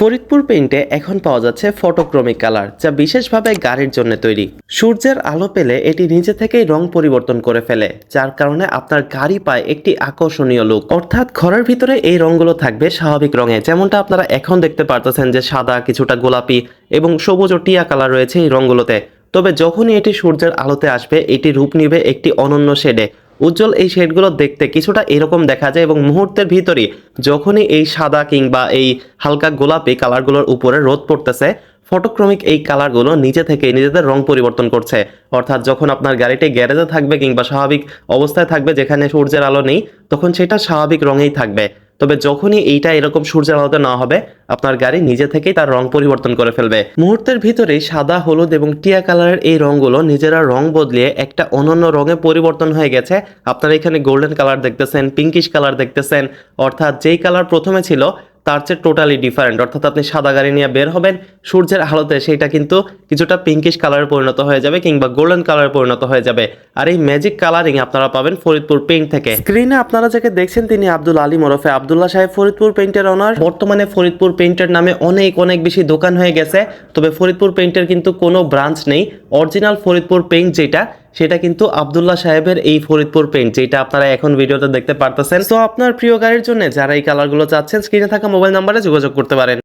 ফরিদপুর পেইন্টে এখন পাওয়া যাচ্ছে ফটোক্রমিক কালার, যা বিশেষভাবে গাড়ির জন্য তৈরি। সূর্যের আলো পেলে এটি নিজে থেকেই রং পরিবর্তন করে ফেলে, যার কারণে আপনার গাড়ি পায় একটি আকর্ষণীয় লুক অর্থাৎ ঘরের ভিতরে এই রংগুলো থাকবে স্বাভাবিক রঙে, যেমনটা আপনারা এখন দেখতে পারতেছেন যে সাদা, কিছুটা গোলাপি এবং সবুজ ও টিয়া কালার রয়েছে এই রঙগুলোতে তবে যখনই এটি সূর্যের আলোতে আসবে, এটি রূপ নিবে একটি অনন্য শেডে উজ্জ্বল এই শেডগুলো দেখতে কিছুটা এরকম দেখা যায় এবং মুহূর্তের ভিতরই যখনই এই সাদা কিংবা এই হালকা গোলাপি কালারগুলোর উপরে রোদ পড়তেছে ফটোক্রমিক এই কালারগুলো নিজে থেকে নিজেদের রং পরিবর্তন করছে। অর্থাৎ যখন আপনার গাড়িটি গ্যারেজে থাকবে কিংবা স্বাভাবিক অবস্থায় থাকবে যেখানে সূর্যের আলো নেই, তখন সেটা স্বাভাবিক রঙেই থাকবে। তবে যখনই এইটা এরকম সূর্যের আলোতে না হবে, আপনার গাড়ি নিজে থেকেই তার রং পরিবর্তন করে ফেলবে। মুহূর্তের ভিতরেই সাদা, হলুদ এবং টিয়া কালারের এই রঙগুলো নিজেরা রং বদলিয়ে একটা অনন্য রঙে পরিবর্তন হয়ে গেছে। আপনারা এখানে গোল্ডেন কালার দেখতেছেন, পিঙ্কিশ কালার দেখতেছেন, অর্থাৎ যেই কালার প্রথমে ছিল, তার চেয়ে টোটালি ডিফারেন্ট। অর্থাৎ আপনি সাদা গাড়ি নিয়ে বের হবেন, সূর্যের আলোতে সেটা কিন্তু কিছুটা পিঙ্কিশ কালারে পরিণত হয়ে যাবে কিংবা গোল্ডেন কালারে পরিণত হয়ে যাবে। আর এই ম্যাজিক কালারিং আপনারা পাবেন ফরিদপুর পেইন্ট থেকে। স্ক্রিনে আপনারা যাকে দেখছেন তিনি আব্দুল আলী ওরফে আব্দুল্লাহ সাহেব ফরিদপুর পেইন্টের অনার বর্তমানে ফরিদপুর পেইন্টের নামে অনেক অনেক বেশি দোকান হয়ে গেছে। তবে ফরিদপুর পেইন্টের কিন্তু কোনো ব্রাঞ্চ নেই। অরিজিনাল ফরিদপুর পেইন্ট যেটা সেটা কিন্তু আব্দুল্লাহ সাহেবের এই ফরিদপুর পেইন্ট যেটা আপনারা এখন ভিডিওতে দেখতে পারতেছেন। তো আপনার প্রিয় গাড়ির জন্য যারা এই কালারগুলো চাচ্ছেন স্ক্রিনে থাকা মোবাইল নাম্বারে যোগাযোগ করতে পারেন।